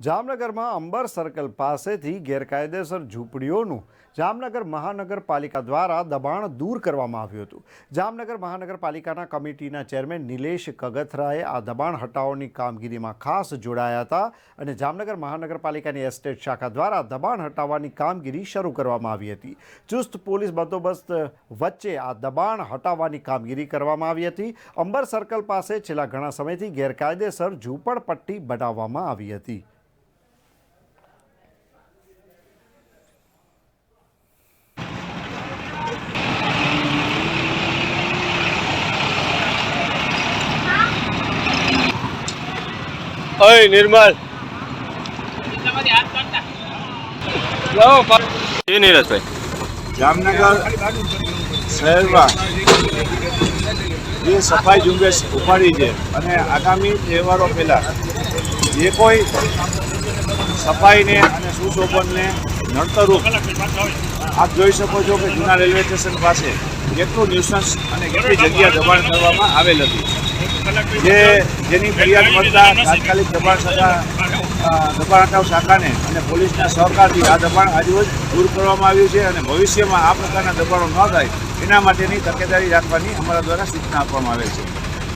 જામનગરમાં અંબર સર્કલ પાસેથી ગેરકાયદેસર ઝૂંપડીઓનું જામનગર મહાનગરપાલિકા દ્વારા દબાણ દૂર કરવામાં આવ્યું હતું. જામનગર મહાનગરપાલિકાના કમિટીના ચેરમેન નિલેશ કગથરાએ આ દબાણ હટાવવાની કામગીરીમાં ખાસ જોડાયા હતા અને જામનગર મહાનગરપાલિકાની એસ્ટેટ શાખા દ્વારા દબાણ હટાવવાની કામગીરી શરૂ કરવામાં આવી હતી. ચુસ્ત પોલીસ બંદોબસ્ત વચ્ચે આ દબાણ હટાવવાની કામગીરી કરવામાં આવી હતી. અંબર સર્કલ પાસે છેલ્લા ઘણા સમયથી ગેરકાયદેસર ઝૂંપડપટ્ટી બનાવવામાં આવી હતી. ઓય નિર્મલ. એ નીરજભાઈ. જામનગર શહેરમાં જે સફાઈ ઝુંબેશ ઉપાડી છે અને આગામી તહેવારો પહેલાં જે કોઈ સફાઈને અને સુશોભનને નડતરૂપ આપ જોઈ શકો છો કે જૂના રેલવે સ્ટેશન પાસે કેટલું ન્યુસન્સ અને કેટલી જગ્યા દબાણ કરવામાં આવેલ હતી. જે જેની ફરિયાદ મળતા તાત્કાલિક દબાણ શાખા દબાણ હટાવ શાખાને અને પોલીસના સહકારથી આ દબાણ આજરોજ દૂર કરવામાં આવ્યું છે અને ભવિષ્યમાં આ પ્રકારના દબાણો ન થાય, એના માટેની તકેદારી રાખવાની અમારા દ્વારા સૂચના આપવામાં આવે છે.